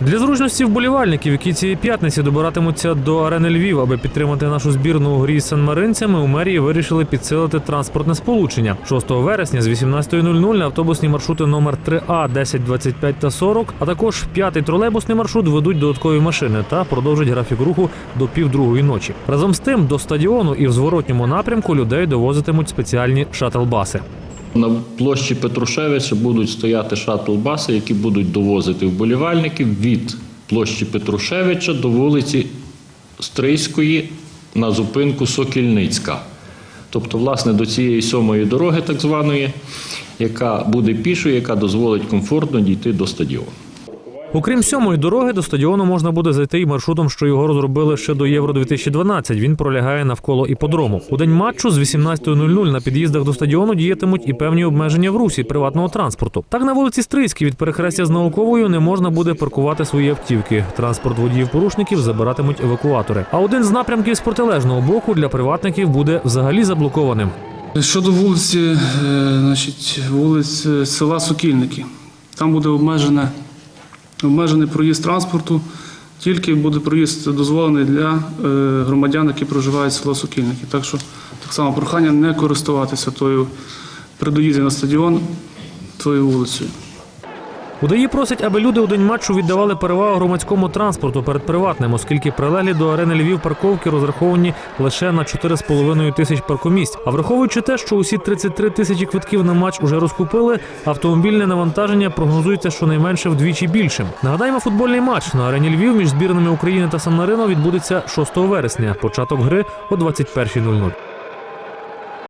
Для зручності вболівальників, які цієї п'ятниці добиратимуться до арени Львів, аби підтримати нашу збірну у грі з санмаринцями, у мерії вирішили підсилити транспортне сполучення. 6 вересня з 18.00 на автобусні маршрути номер 3А, 10, 25 та 40, а також п'ятий тролейбусний маршрут ведуть додаткові машини та продовжать графік руху до півдругої ночі. Разом з тим до стадіону і в зворотньому напрямку людей довозитимуть спеціальні шатл-баси. На площі Петрушевича будуть стояти шатл-баси, які будуть довозити вболівальників від площі Петрушевича до вулиці Стрийської на зупинку Сокільницька. Тобто, власне, до цієї сьомої дороги, так званої, яка буде пішою, яка дозволить комфортно дійти до стадіону. Окрім сьомої дороги, до стадіону можна буде зайти і маршрутом, що його розробили ще до Євро 2012 Він пролягає навколо іподрому. У день матчу з 18.00 на під'їздах до стадіону діятимуть і певні обмеження в русі приватного транспорту. Так на вулиці Стрийській від перехрестя з науковою не можна буде паркувати свої автівки. Транспорт водіїв-порушників забиратимуть евакуатори. А один з напрямків з протилежного боку для приватників буде взагалі заблокованим. Щодо вулиці, е, значить, вулиць села Сокільники, там буде обмежене, обмежений проїзд транспорту, тільки буде проїзд дозволений для е, громадян, які проживають в село Сокільники. Так що так само прохання не користуватися тою при доїзді на стадіон тою вулицею. УДАІ просять, аби люди у день матчу віддавали перевагу громадському транспорту перед приватним, оскільки прилеглі до арени Львів парковки розраховані лише на 4,5 тисяч паркомісць. А враховуючи те, що усі 33 тисячі квитків на матч уже розкупили, автомобільне навантаження прогнозується щонайменше вдвічі більшим. Нагадаємо, футбольний матч на арені Львів між збірними України та Сан Марино відбудеться 6 вересня. Початок гри о 21.00.